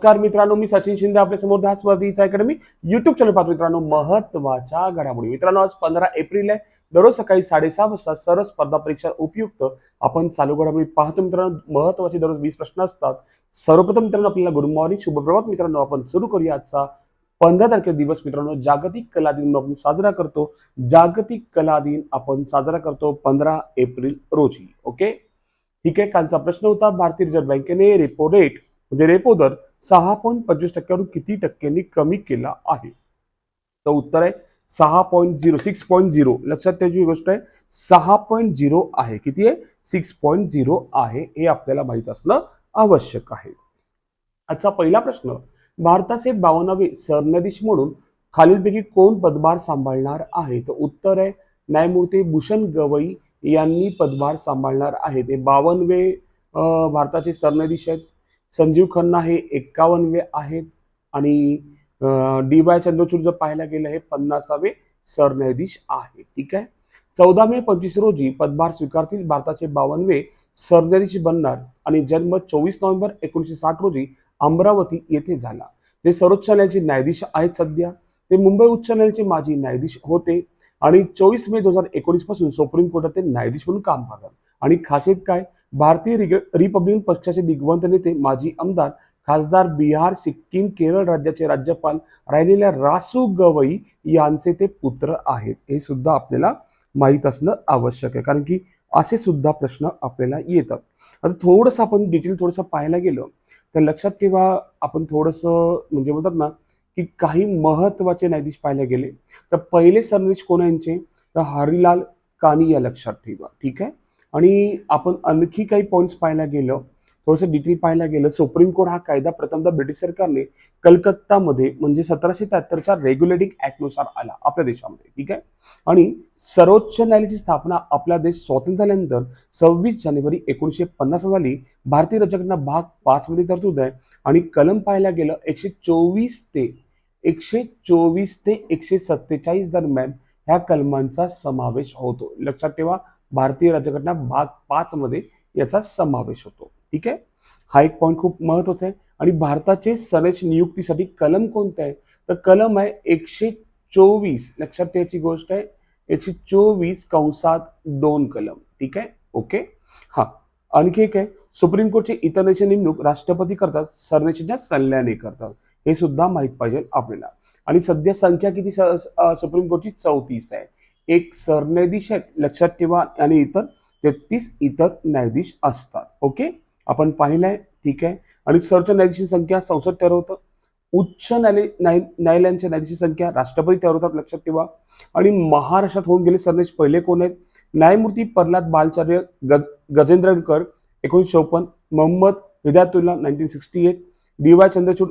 नमस्कार मित्रांनो मी सचिन शिंदे आपल्यासमोर दहा स्पर्धी अकॅडमी युट्यूब चॅनल पाहतो मित्रांनो महत्त्वाच्या घडामोडी. मित्रांनो आज पंधरा एप्रिल आहे. दररोज सकाळी साडेसहा वाजता सर्व स्पर्धा परीक्षा उपयुक्त आपण चालू घडामोडी पाहतो मित्रांनो. महत्त्वाचे दररोज वीस प्रश्न असतात. सर्वप्रथम मित्रांनो आपल्याला गुड मॉर्निंग शुभप्रभात मित्रांनो. आपण सुरू करूया आजचा पंधरा तारखे दिवस मित्रांनो. जागतिक कला दिन आपण साजरा करतो. जागतिक कला दिन आपण साजरा करतो पंधरा एप्रिल रोजी. ओके? ठीक आहे कालचा प्रश्न होता. भारतीय रिझर्व्ह बँकेने रेपो रेट म्हणजे रेपो दर सहा पॉईंट पंचवीस टक्क्यावरून किती टक्क्यांनी कमी केला आहे? तर उत्तर आहे सहा point zero six point zero लक्षात ठेवायची गोष्ट आहे सहा पॉईंट झिरो आहे. किती आहे? सिक्स पॉईंट झिरो आहे. हे आपल्याला माहीत असणं आवश्यक आहे. आजचा पहिला प्रश्न भारताचे बावनावे सरन्यायाधीश म्हणून खालीलपैकी कोण पदभार सांभाळणार आहे? तर उत्तर आहे न्यायमूर्ती भूषण गवई यांनी पदभार सांभाळणार आहे ते बावनवे भारताचे सरन्यायाधीश आहेत. संजीव खन्ना हे एक्कावनवे आहेत. आणि डी वाय चंद्रचूड जर पाहायला गेलं हे पन्नासावे सरन्यायाधीश आहे ठीक आहे? चौदा मे पंचवीस रोजी पदभार स्वीकारतील भारताचे बावनवे सरन्यायाधीश बनणार आणि जन्म चोवीस नोव्हेंबर एकोणीसशे साठ रोजी अमरावती येथे झाला. ते सर्वोच्च न्यायालयाचे न्यायाधीश आहेत सध्या. ते मुंबई उच्च न्यायालयाचे माजी न्यायाधीश होते. आणि चोवीस मे दोन हजार एकोणीसपासून सुप्रीम कोर्टात ते न्यायाधीश म्हणून काम करतात. आणि खासियत काय? भारतीय रिग- रिपब्लिकन पक्षाचे दिग्वंत नेते माजी आमदार खासदार बिहार सिक्कीम केरळ राज्याचे राज्यपाल राहिलेल्या रासू गवई यांचे ते पुत्र आहेत. हे सुद्धा आपल्याला माहीत असणं आवश्यक आहे. कारण की असे सुद्धा प्रश्न आपल्याला येतात. आता थोडंसं आपण डिटेल थोडंसं पाहायला गेलो तर लक्षात ठेवा आपण थोडंसं म्हणजे बोलतात ना की काही महत्त्वाचे न्यायाधीश पाहायला गेले तर पहिले सरन्यायाधीश कोण यांचे? तर हरिलाल कानी या लक्षात ठेवा. ठीक आहे? आणि आपण आणखी काही पॉईंट्स पाहायला गेलं थोडंसं डिटेल पाहायला गेलं सुप्रीम कोर्ट हा कायदा प्रथमदा ब्रिटिश सरकारने कलकत्तामध्ये म्हणजे सतराशे त्र्याहत्तरच्या रेग्युलेटिंग ऍक्टनुसार आला आपल्या देशामध्ये ठीक आहे? आणि सर्वोच्च न्यायालयाची स्थापना आपला देश स्वातंत्र्य झाल्यानंतर सव्वीस जानेवारी एकोणीसशे पन्नास साली भारतीय राज्यघटना भाग पाच मध्ये तरतूद आहे. आणि कलम पाहायला गेलं एकशे चोवीस ते एकशे चोवीस ते एकशे सत्तेचाळीस दरम्यान ह्या कलमांचा समावेश होतो. लक्षात ठेवा भारतीय राज्यघटना भाग पाच मध्ये याचा समावेश होतो. ठीक आहे? हा एक पॉईंट खूप महत्त्वाचा आहे. आणि भारताचे सरस नियुक्तीसाठी कलम कोणते आहे? तर कलम आहे एकशे चोवीस. लक्षात ठेवायची गोष्ट आहे एकशे चोवीस कंसात दोन कलम. ठीक आहे? ओके? हा. आणखी एक आहे सुप्रीम कोर्टचे इतर देशाची नेमणूक राष्ट्रपती करतात सरदेशाच्या सल्ल्याने करतात. हे सुद्धा माहीत पाहिजे आपल्याला. आणि सध्या संख्या किती सुप्रीम कोर्टची? चौतीस आहे. एक सरन्यायाधीश आहेत लक्षात ठेवा आणि इतर तेहतीस इतर न्यायाधीश असतात. ओके आपण पाहिलंय ठीक आहे? आणि सर्वोच्च न्यायाधीशांची संख्या संसद ठरवतं उच्च न्यायालय न्याय न्यायालयांच्या न्यायाधीशांची संख्या राष्ट्रपती ठरवतात लक्षात ठेवा. आणि महाराष्ट्रात होऊन गेले सरन्यायाधीश पहिले कोण आहेत? न्यायमूर्ती प्रल्हाद बालचार्य गज गजेंद्रकर एकोणीसशे चौपन्न Mohammad Hidayatullah nineteen sixty eight D Y Chandrachud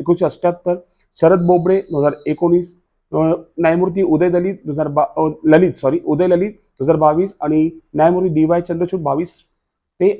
एकोणीसशे अठ्ठ्याहत्तर शरद बोबडे दोन हजार एकोणीस न्यायमूर्ती उदय दलित दोन हजार बा ललित सॉरी उदय ललित दोन हजार बावीस आणि न्यायमूर्ती डी वाय चंद्रचूड बावीस ते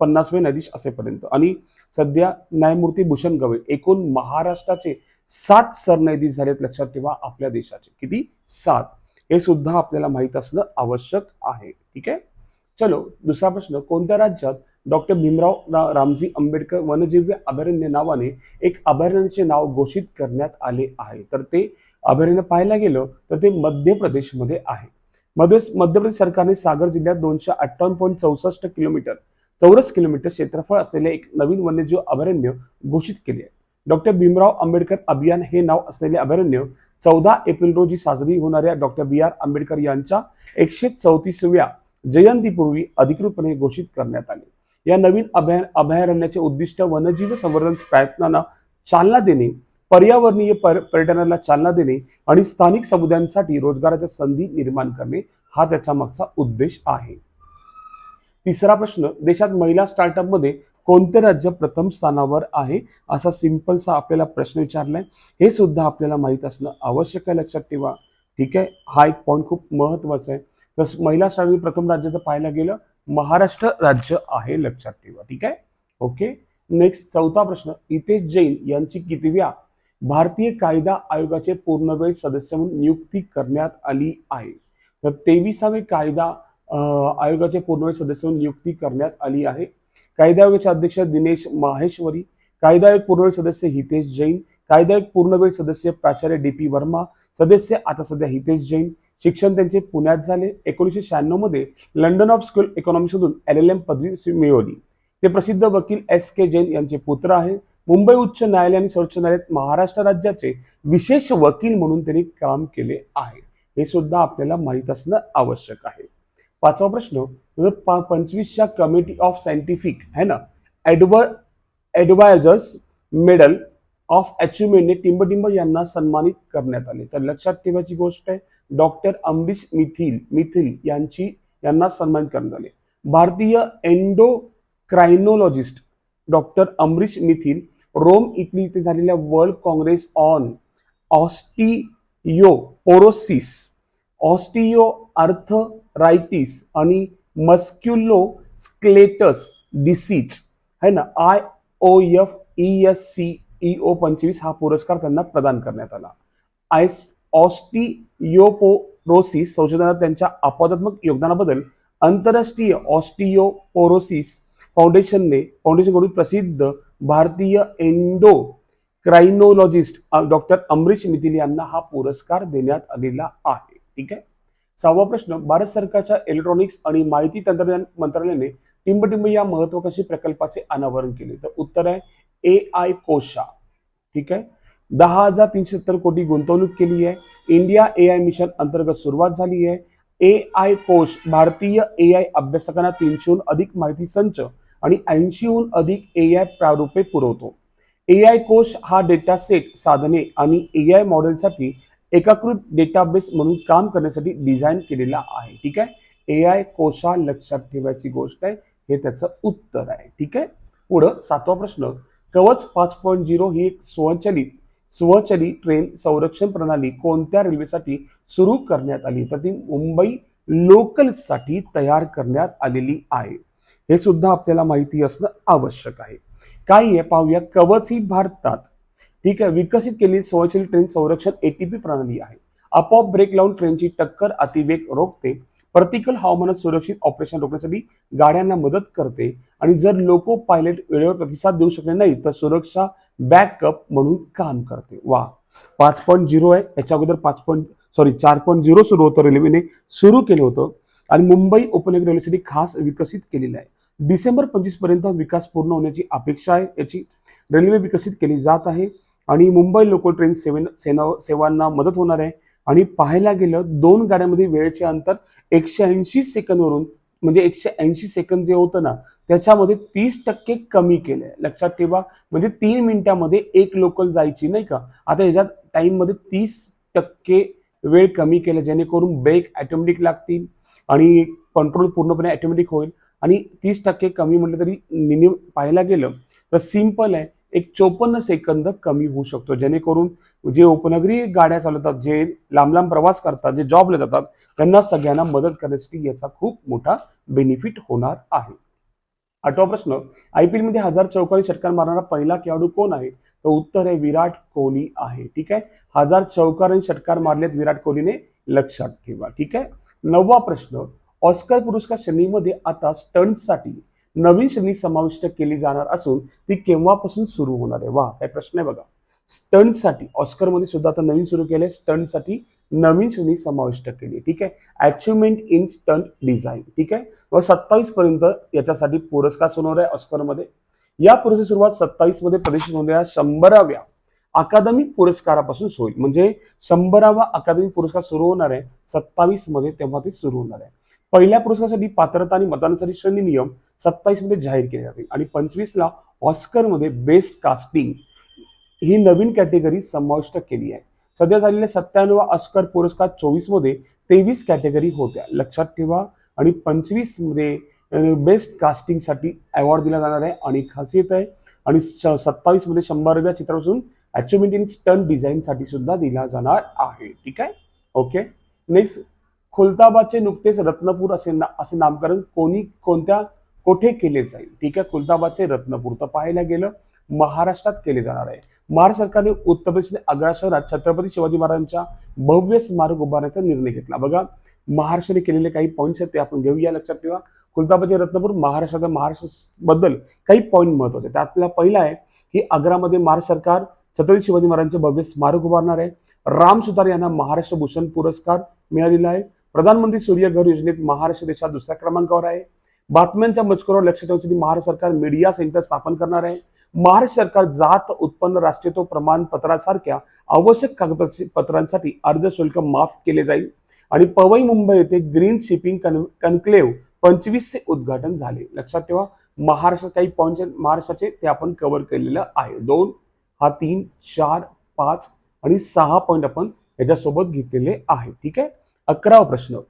पन्नासवे न्यायाधीश असेपर्यंत. आणि सध्या न्यायमूर्ती भूषण गवई एकूण महाराष्ट्राचे सात सरन्यायाधीश झालेत लक्षात ठेवा आपल्या देशाचे. किती? सात. हे सुद्धा आपल्याला माहीत असणं आवश्यक आहे. ठीक आहे? चलो दुसरा प्रश्न कोणत्या राज्यात डॉक्टर भीमराव रा- रामजी आंबेडकर वनजीव्य अभयारण्य नावाने एक अभयारण्याचे नाव घोषित करण्यात आले आहे? तर ते अभयारण्य पाहायला गेलं तर ते मध्य प्रदेशमध्ये आहे. मध्य मध्य प्रदेश सरकारने सागर जिल्ह्यात दोनशे अठ्ठावन्न पॉईंट चौसष्ट किलोमीटर चौरस किलोमीटर क्षेत्रफळ असलेले एक नवीन वन्यजीव अभयारण्य घोषित केले आहे. डॉक्टर भीमराव आंबेडकर अभियान हे नाव असलेले अभयारण्य चौदा एप्रिल रोजी साजरी होणाऱ्या डॉक्टर बी आर आंबेडकर यांच्या एकशे चौतीसव्या जयंतीपूर्वी अधिकृतपणे घोषित करण्यात आले. या नवीन अभय अभयारण्याचे उद्दिष्ट वन्यजीव संवर्धन प्रयत्नांना चालना देणे पर्यावरणीय पर- पर्यटनाला चालना देणे आणि स्थानिक समुदायांसाठी रोजगाराच्या संधी निर्माण करणे हा त्याच्या मागचा उद्देश आहे. तिसरा प्रश्न देशात महिला स्टार्टअपमध्ये कोणते राज्य प्रथम स्थानावर आहे? असा सिम्पलसा आपल्याला प्रश्न विचारलाय. हे सुद्धा आपल्याला माहीत असणं आवश्यक आहे. लक्षात ठेवा. ठीक आहे? हा एक पॉईंट खूप महत्त्वाचा आहे. तस महिला स्टार्टअप प्रथम राज्य जर पाहायला गेलं महाराष्ट्र राज्य आहे लक्षात ठेवा ठीक आहे? ओके नेक्स्ट चौथा प्रश्न हितेश जैन यांची कितव्या भारतीय कायदा आयोगाचे पूर्णवेळ सदस्य म्हणून नियुक्ती करण्यात आली आहे? तर तेविसावे कायदा आयोगाचे पूर्णवेळ सदस्य म्हणून नियुक्ती करण्यात आली आहे. कायदा आयोगाचे अध्यक्ष दिनेश माहेश्वरी कायदा आयोग पूर्णवेळ सदस्य हितेश जैन कायदा आयोग पूर्णवेळ सदस्य प्राचार्य डी पी वर्मा सदस्य आता सध्या हितेश जैन शिक्षण त्यांचे पुण्यात झाले. एकोणीसशे शहाण्णवमध्ये लंडन ऑफ स्कूल इकॉनॉमिक्समधून एल एल एम पदवी मिळवली. ते प्रसिद्ध वकील एस के जैन यांचे पुत्र आहे. मुंबई उच्च न्यायालय आणि सर्वोच्च न्यायालयात महाराष्ट्र राज्याचे विशेष वकील म्हणून त्यांनी काम केले आहे. हे सुद्धा आपल्याला माहीत असणं आवश्यक आहे. पाचवा प्रश्न पा- पंचवीसच्या कमिटी ऑफ सायंटिफिक है ना? ॲडव ऍडवायझर्स मेडल ऑफ अचिव्हमेंटने टिंबटिंब यांना सन्मानित करण्यात आले. तर लक्षात ठेवायची गोष्ट आहे डॉक्टर अमरीश मिथिल मिथिल यांची यांना सन्मानित करण्यात आले. भारतीय endocrinologist doctor Amrish Mithil Rome Italy इथे झालेल्या world congress on osteoporosis osteoarthritis आणि मस्क्युलो स्क्लेटस डिसीज है ना? I O F E S C E O पंचवीस हा पुरस्कार त्यांना प्रदान करण्यात आला. आयस ऑस्टियोपोरोसिस संशोधनात त्यांच्या अपवादात्मक योगदानाबद्दल आंतरराष्ट्रीय ऑस्टियोपोरोसिस फाउंडेशनने फाउंडेशनकडून प्रसिद्ध भारतीय endocrinologist doctor Amrish Mithil यांना हा पुरस्कार देण्यात आलेला आहे. ठीक आहे? सहावा प्रश्न. भारत सरकारच्या इलेक्ट्रॉनिक्स आणि माहिती तंत्रज्ञान मंत्रालयाने टिंबटिंब या महत्वाकांक्षी प्रकल्पाचे अनावरण केले. तर उत्तर आहे ए आय कोशा ठीक आहे? दहा हजार तीनशे सत्तर कोटी गुंतवणूक केली आहे. इंडिया ए आय मिशन अंतर्गत सुरुवात झाली आहे. ए आय कोश भारतीय ए आय अभ्यासकांना तीनशेहून अधिक माहिती संच आणि ऐंशीहून अधिक ए आय प्रारूपे पुरवतो. ए आय कोश हा डेटा सेट साधने आणि ए आय मॉडेलसाठी एकाकृत डेटाबेस म्हणून काम करण्यासाठी डिझाईन केलेला आहे ठीक आहे? ए आय कोशा लक्षात ठेवायची गोष्ट आहे हे त्याचं उत्तर आहे ठीक आहे? पुढं सातवा प्रश्न कवच पाच पॉईंट झिरो ही एक स्वचलित स्वचलित ट्रेन संरक्षण प्रणाली कोणत्या रेल्वेसाठी सुरू करण्यात आली? तर ती मुंबई लोकलसाठी तयार करण्यात आलेली आहे. हे सुद्धा आपल्याला माहिती असणं आवश्यक आहे. काय आहे? पाहूया. कवच ही भारतात ठीक आहे विकसित केलेली स्वचलित ट्रेन संरक्षण एटीपी प्रणाली आहे. आपोआप ब्रेक लावून ट्रेनची टक्कर अतिवेग रोखते. प्रतिकूल हवामानात सुरक्षित ऑपरेशन रोखण्यासाठी गाड्यांना मदत करते. आणि जर लोको पायलट वेळेवर प्रतिसाद देऊ शकले नाही तर सुरक्षा बॅकअप म्हणून काम करते. वा. पाच पॉईंट झिरो आहे. याच्या अगोदर पाच पॉईंट सॉरी चार पॉईंट झिरो सुरू होतं रेल्वेने सुरू केलं होतं. आणि मुंबई उपनगर रेल्वेसाठी खास विकसित केलेलं आहे. डिसेंबर पंचवीसपर्यंत विकास पूर्ण होण्याची अपेक्षा आहे. याची रेल्वे विकसित केली जात आहे. आणि मुंबई लोकल ट्रेन सेवेन सेना सेवांना मदत होणार आहे. आणि पाहायला गेलं दोन गाड्यांमध्ये वेळेचे अंतर एकशे ऐंशी सेकंदवरून म्हणजे एकशे ऐंशी सेकंद जे होतं ना त्याच्यामध्ये तीस टक्के कमी केलंय. लक्षात ठेवा म्हणजे तीन मिनिटामध्ये एक लोकल जायची नाही का? आता ह्याच्यात टाइममध्ये तीस टक्के वेळ कमी केला जेणेकरून ब्रेक ॲटोमॅटिक लागतील आणि कंट्रोल पूर्णपणे ॲटोमॅटिक होईल. आणि तीस टक्के कमी म्हटलं तरी निनी पाहायला गेलं तर सिंपल आहे. एक चोपन्न सेकंद कमी होऊ शकतो. जेणेकरून जे उपनगरी गाड्या चालवतात जे लांब लांब प्रवास करतात जे जॉबला जातात त्यांना सगळ्यांना मदत करण्यासाठी याचा खूप मोठा बेनिफिट होणार आहे. आठवा प्रश्न आय पी मध्ये हजार चौकारी षटकार मारणारा पहिला खेळाडू कोण आहे? तर उत्तर आहे विराट कोहली आहे. ठीक आहे? हजार चौकार षटकार मारलेत विराट कोहलीने लक्षात ठेवा. ठीक आहे? नववा प्रश्न ऑस्कर पुरस्कार श्रेणीमध्ये आता स्टंटसाठी नवीन श्रेणी समाविष्ट केली जाणार असून ती केव्हापासून सुरू होणार आहे? वा काय प्रश्न आहे बघा. स्टंटसाठी ऑस्करमध्ये सुद्धा आता नवीन सुरू केलंय. स्टंटसाठी नवीन श्रेणी समाविष्ट केली ठीक आहे? अचिव्हमेंट इन स्टंट डिझाईन ठीक आहे? व सत्तावीस पर्यंत याच्यासाठी पुरस्कार सुरू होणार आहे ऑस्करमध्ये. या पुरस्कार सुरुवात सत्तावीसमध्ये प्रदर्शित होणाऱ्या शंभराव्या अकादमी पुरस्कारापासून होईल. म्हणजे शंभरावा अकादमी पुरस्कार सुरू होणार आहे सत्तावीसमध्ये तेव्हा ते सुरू होणार आहे. पहिल्या पुरस्कारासाठी पात्रता आणि मतदानासाठी श्रेणी नियम सत्तावीसमध्ये जाहीर केले जातील. आणि पंचवीसला ऑस्करमध्ये बेस्ट कास्टिंग ही नवीन कॅटेगरी समाविष्ट केली आहे. सध्या झालेल्या सत्त्याण्णव ऑस्कर पुरस्कार चोवीसमध्ये तेवीस कॅटेगरी होत्या. लक्षात ठेवा. आणि पंचवीसमध्ये बेस्ट कास्टिंगसाठी अवॉर्ड दिला जाणार आहे. आणि खासियत आहे आणि सत्तावीसमध्ये शंभराव्या चित्रापासून अचिव्हमेंट इन स्टन डिझाईनसाठी सुद्धा दिला जाणार आहे. ठीक आहे? ओके नेक्स्ट खुलताबादचे नुकतेच रत्नपूर असे ना असे नामकरण कोणी कोणत्या कोठे केले जाईल? ठीक आहे खुलताबादचे रत्नपूर तर पाहायला गेलं महाराष्ट्रात केले जाणार आहे. महाराष्ट्र सरकारने उत्तर प्रदेश आग्रा शहरात छत्रपती शिवाजी महाराजांच्या भव्य स्मारक उभारण्याचा निर्णय घेतला. बघा महाराष्ट्राने केलेले काही पॉईंट्स आहेत ते आपण घेऊया लक्षात ठेवा. खुलताबादचे रत्नपूर महाराष्ट्रात महाराष्ट्रबद्दल काही पॉईंट महत्त्वाचे त्यातला पहिला आहे की आग्रामध्ये महाराष्ट्र सरकार छत्रपती शिवाजी महाराजांचे भव्य स्मारक उभारणार आहे. राम सुतार यांना महाराष्ट्र भूषण पुरस्कार मिळालेला आहे. प्रधानमंत्री सूर्य घर योजनेत महाराष्ट्र देशात दुसऱ्या क्रमांकावर आहे. बातम्यांच्या मजकुरावर लक्ष ठेवण्यासाठी महाराष्ट्र सरकार मीडिया सेंटर स्थापन करणार आहे. महाराष्ट्र सरकार जात उत्पन्न राष्ट्रीयत्व प्रमाणपत्रासारख्या आवश्यक कागदपत्रांसाठी अर्ज शुल्क माफ केले जाईल. आणि पवई मुंबई येथे ग्रीन शिपिंग कन्क्लेव्ह पंचवीसचे उद्घाटन झाले. लक्षात ठेवा महाराष्ट्रात काही पॉईंट महाराष्ट्राचे ते आपण कव्हर केलेलं आहे. दोन हा तीन चार पाच आणि सहा पॉईंट आपण याच्यासोबत घेतलेले आहे. ठीक आहे? अकरावा प्रश्न.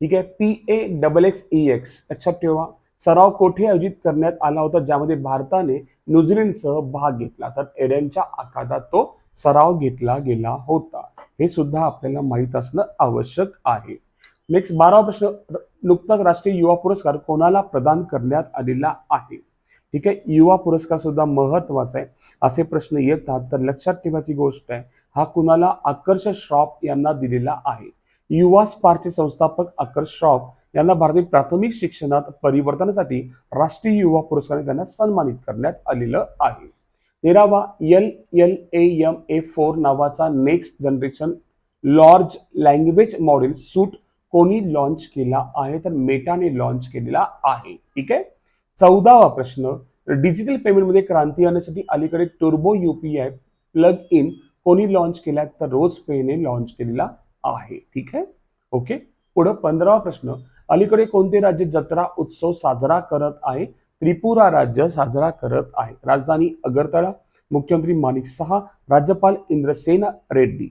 ठीक आहे? P A double X E X लक्षात ठेवा. सराव कोठे आयोजित करण्यात आला होता? ज्यामध्ये भारताने न्यूझीलंडसह भाग घेतला. तर एडनच्या आखादात तो सराव घेतला गेला होता. हे सुद्धा आपल्याला माहीत असणं आवश्यक आहे. नेक्स्ट बारावा प्रश्न. नुकताच राष्ट्रीय युवा पुरस्कार कोणाला प्रदान करण्यात आलेला आहे? ठीक आहे युवा पुरस्कार सुद्धा महत्त्वाचा आहे. असे प्रश्न येतात तर लक्षात ठेवायची गोष्ट आहे हा कुणाला? आकर्ष श्रॉफ यांना दिलेला आहे. युवा स्पारचे संस्थापक आकर्ष श्रॉफ यांना भारतीय प्राथमिक शिक्षणात परिवर्तनासाठी राष्ट्रीय युवा पुरस्काराने त्यांना सन्मानित करण्यात आलेलं आहे. तेरावा L L A M A four नावाचा next generation large language model suite कोणी लॉन्च केला आहे? तर मेटाने लॉन्च केलेला आहे. ठीक आहे? चौदावा प्रश्न डिजिटल पेमेंटमध्ये क्रांती आणण्यासाठी अलीकडे टुर्बो युपीआय प्लग इन कोणी लॉन्च केला तर रोज पेने लॉन्च केलेला आहे. ठीक आहे? ओके पुढं पंधरावा प्रश्न अलीकडे कोणते राज्य जत्रा उत्सव साजरा करत आहे? त्रिपुरा राज्य साजरा करत आहे. राजधानी अगरतळा मुख्यमंत्री माणिक सहा राज्यपाल इंद्रसेन रेड्डी.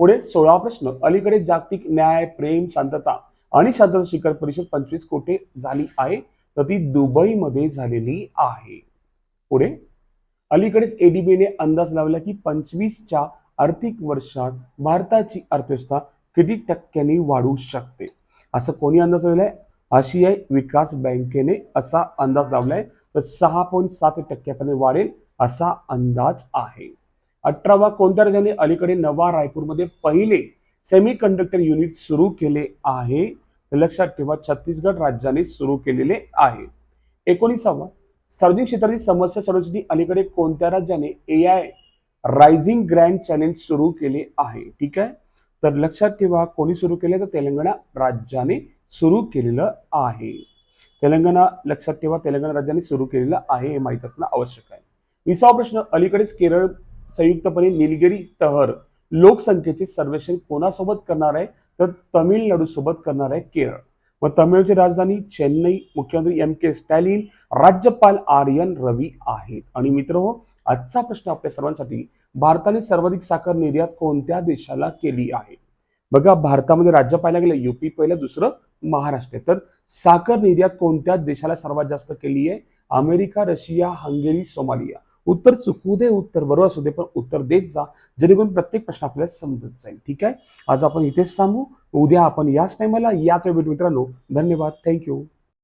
पुढे सोळा प्रश्न अलीकडे जागतिक न्याय प्रेम शांतता आणि शांतता शिखर परिषद पंचवीस कोटे झाली आहे. तर ती दुबईमध्ये झालेली आहे. पुढे? अलीकडेच एडीबीने अंदाज लावला की पंचवीसच्या आर्थिक वर्षात भारताची अर्थव्यवस्था किती टक्क्यांनी वाढू शकते? असं कोणी अंदाज लावलाय? आशियाई विकास बँकेने असा अंदाज लावलाय. तर सहा पॉईंट सात टक्क्यापर्यंत वाढेल असा अंदाज आहे. अठरावा कोणत्या राज्याने अलीकडे नवा रायपूरमध्ये पहिले सेमी कंडक्टर युनिट सुरू केले आहे? हे लक्षात ठेवा छत्तीसगड राज्याने सुरू केलेले आहे. एकोणीसावा सार्वजनिक क्षेत्रातील समस्या सोडवण्यासाठी अलीकडे कोणत्या राज्याने A I rising grand challenge सुरू केले आहे? ठीक आहे? तर लक्षात ठेवा कोणी सुरू केले? तर तेलंगणा राज्याने सुरू केलेलं आहे. तेलंगणा लक्षात ठेवा तेलंगणा राज्याने सुरू केलेलं आहे हे माहीत असणं आवश्यक आहे. विसावा प्रश्न अलीकडेच केरळ संयुक्तपणे निलगिरी तहर लोकसंख्येचे सर्वेक्षण कोणासोबत करणार आहे? तर तमिळनाडू सोबत करणार आहे केरळ. व तमिळची राजधानी चेन्नई मुख्यमंत्री एम के स्टॅलिन राज्यपाल आर एन रवी आहेत. आणि मित्र हो आजचा प्रश्न आपल्या सर्वांसाठी भारताने सर्वाधिक साखर निर्यात कोणत्या देशाला केली आहे? बघा भारतामध्ये राज्य पाहायला गेलं युपी पहिलं दुसरं महाराष्ट्र तर साखर निर्यात कोणत्या देशाला सर्वात जास्त केली आहे? America Russia Hungary Somalia. उत्तर चुकू दे उत्तर बरोबर असू दे पण उत्तर देत जा. जेणेकरून प्रत्येक प्रश्न आपल्याला समजत जाईल. ठीक आहे? आज आपण इथेच थांबू. उद्या आपण याच टायमाला याच वेळ भेटू मित्रांनो. धन्यवाद. थँक्यू